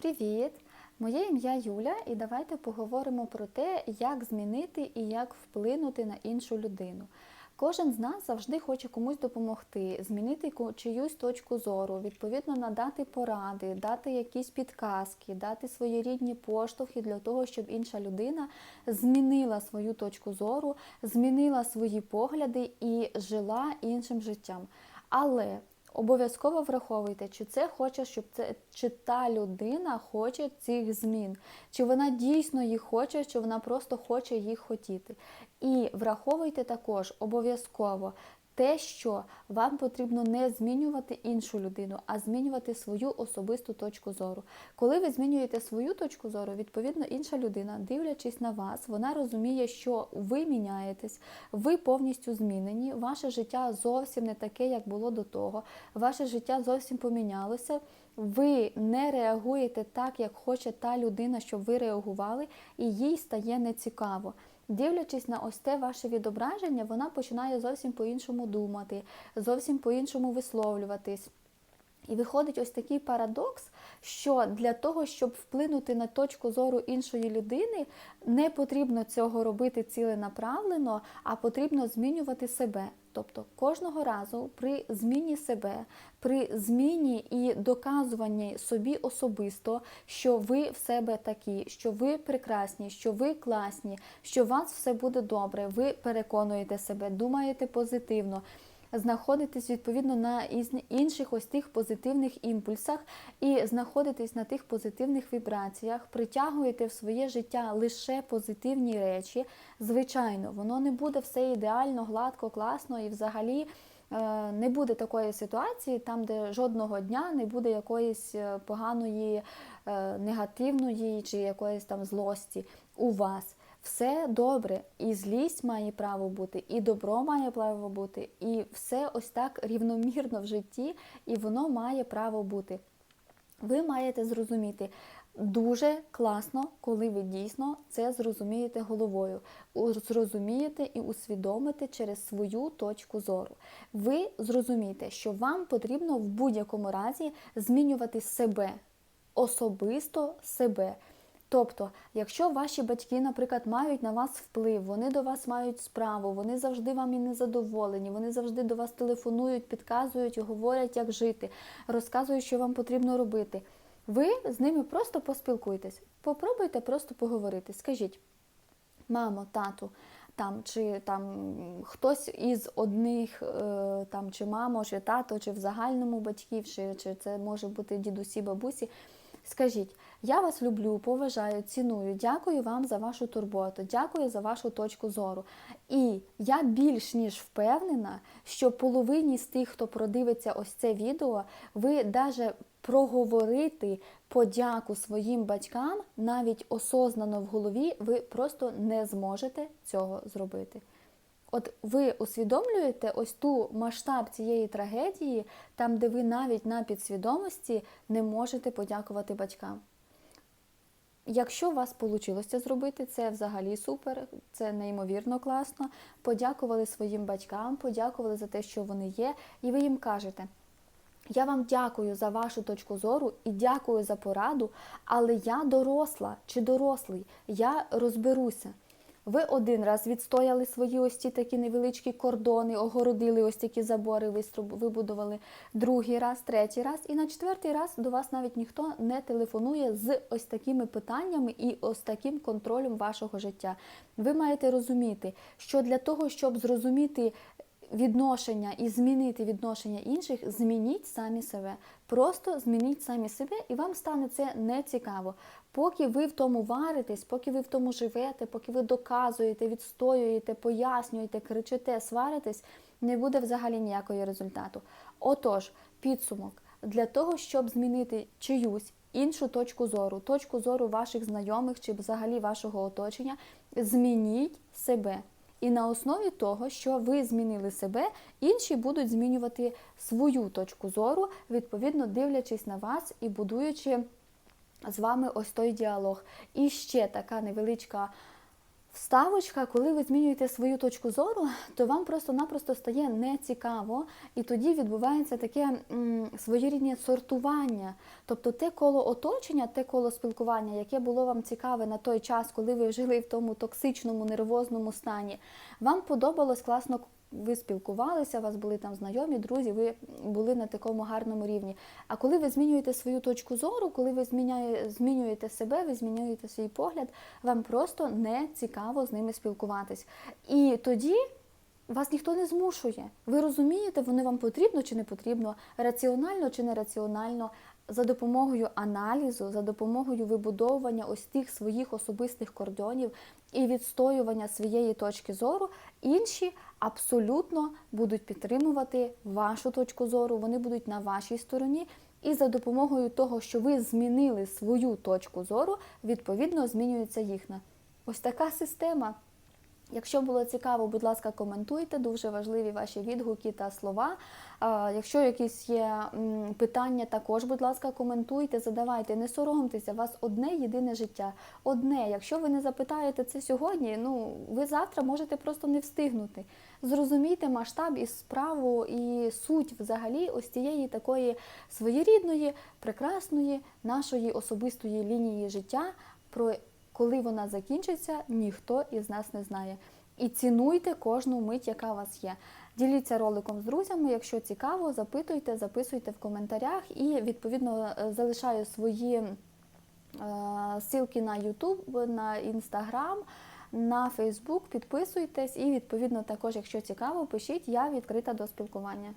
Привіт! Моє ім'я Юля, і давайте поговоримо про те, як змінити і як вплинути на іншу людину. Кожен з нас завжди хоче комусь допомогти, змінити чиюсь точку зору, відповідно надати поради, дати якісь підказки, дати своєрідні поштовхи для того, щоб інша людина змінила свою точку зору, змінила свої погляди і жила іншим життям. Але Обов'язково враховуйте, чи це хоче, щоб це чи та людина хоче цих змін, чи вона дійсно їх хоче, чи вона просто хоче їх хотіти. І враховуйте також обов'язково те, що вам потрібно не змінювати іншу людину, а змінювати свою особисту точку зору. Коли ви змінюєте свою точку зору, відповідно інша людина, дивлячись на вас, вона розуміє, що ви міняєтесь, ви повністю змінені, ваше життя зовсім не таке, як було до того, ваше життя зовсім помінялося. Ви не реагуєте так, як хоче та людина, щоб ви реагували, і їй стає нецікаво. Дивлячись на ось те ваше відображення, вона починає зовсім по-іншому думати, зовсім по-іншому висловлюватись. І виходить ось такий парадокс, що для того, щоб вплинути на точку зору іншої людини, не потрібно цього робити ціленаправлено, а потрібно змінювати себе. Тобто кожного разу при зміні себе, при зміні і доказуванні собі особисто, що ви в себе такі, що ви прекрасні, що ви класні, що у вас все буде добре, ви переконуєте себе, думаєте позитивно знаходитесь відповідно на інших ось тих позитивних імпульсах і знаходитесь на тих позитивних вібраціях, притягуєте в своє життя лише позитивні речі. Звичайно, воно не буде все ідеально, гладко, класно і взагалі. е, Не буде такої ситуації, там, де жодного дня не буде якоїсь е, поганої, е, негативної чи якоїсь там злості у вас. Все добре, і злість має право бути, і добро має право бути, і все ось так рівномірно в житті, і воно має право бути. Ви маєте зрозуміти дуже класно, коли ви дійсно це зрозумієте головою, зрозумієте і усвідомите через свою точку зору. Ви зрозумієте, що вам потрібно в будь-якому разі змінювати себе, особисто себе. Тобто, якщо ваші батьки, наприклад, мають на вас вплив, вони до вас мають справу, вони завжди вам і незадоволені, вони завжди до вас телефонують, підказують, говорять, як жити, розказують, що вам потрібно робити. Ви з ними просто поспілкуйтесь, попробуйте просто поговорити. Скажіть, мамо, тату, там чи там хтось із одних, е, там чи мамо, чи тато, чи в загальному батьків, чи, чи це може бути дідусі, бабусі. Скажіть, я вас люблю, поважаю, ціную, дякую вам за вашу турботу, дякую за вашу точку зору. І я більш ніж впевнена, що половині з тих, хто продивиться ось це відео, ви даже проговорити подяку своїм батькам, навіть осознано в голові, ви просто не зможете цього зробити. От ви усвідомлюєте ось ту масштаб цієї трагедії, там, де ви навіть на підсвідомості не можете подякувати батькам. Якщо у вас вийшло це зробити, це взагалі супер, це неймовірно класно. Подякували своїм батькам, подякували за те, що вони є, і ви їм кажете. Я вам дякую за вашу точку зору і дякую за пораду, але я доросла чи дорослий, я розберуся. Ви один раз відстояли свої ось ці такі невеличкі кордони, огородили ось такі забори, вибудували другий раз, третій раз, і на четвертий раз до вас навіть ніхто не телефонує з ось такими питаннями і ось таким контролем вашого життя. Ви маєте розуміти, що для того, щоб зрозуміти відношення і змінити відношення інших, змініть самі себе. Просто змініть самі себе, і вам стане це не цікаво. Поки ви в тому варитесь, поки ви в тому живете, поки ви доказуєте, відстоюєте, пояснюєте, кричите, сваритесь, не буде взагалі ніякого результату. Отож, підсумок для того, щоб змінити чиюсь іншу точку зору, точку зору ваших знайомих чи взагалі вашого оточення, змініть себе. І на основі того, що ви змінили себе, інші будуть змінювати свою точку зору, відповідно дивлячись на вас і будуючи з вами ось той діалог. І ще така невеличка Вставочка, коли ви змінюєте свою точку зору, то вам просто-напросто стає нецікаво, і тоді відбувається таке м, своєрідне сортування. Тобто те коло оточення, те коло спілкування, яке було вам цікаве на той час, коли ви жили в тому токсичному, нервозному стані, вам подобалось класно. Ви спілкувалися, у вас були там знайомі, друзі, ви були на такому гарному рівні. А коли ви змінюєте свою точку зору, коли ви зміняє, змінюєте себе, ви змінюєте свій погляд, вам просто не цікаво з ними спілкуватись. І тоді вас ніхто не змушує. Ви розумієте, вони вам потрібно чи не потрібно, раціонально чи нераціонально. За допомогою аналізу, за допомогою вибудовування ось тих своїх особистих кордонів і відстоювання своєї точки зору, інші абсолютно будуть підтримувати вашу точку зору, вони будуть на вашій стороні. І за допомогою того, що ви змінили свою точку зору, відповідно змінюється їхня. Ось така система. Якщо було цікаво, будь ласка, коментуйте. Дуже важливі ваші відгуки та слова. Якщо якісь є питання, також, будь ласка, коментуйте, задавайте, не соромтеся, у вас одне єдине життя. Одне. Якщо ви не запитаєте це сьогодні, ну ви завтра можете просто не встигнути. Зрозумійте масштаб і справу, і суть взагалі ось цієї такої своєрідної, прекрасної нашої особистої лінії життя. про коли вона закінчиться, ніхто із нас не знає. І цінуйте кожну мить, яка у вас є. Діліться роликом з друзями. Якщо цікаво, запитуйте, записуйте в коментарях і відповідно е, залишаю свої е, ссылки на YouTube, на Instagram, на Facebook. Підписуйтесь і відповідно також, якщо цікаво, пишіть. Я відкрита до спілкування.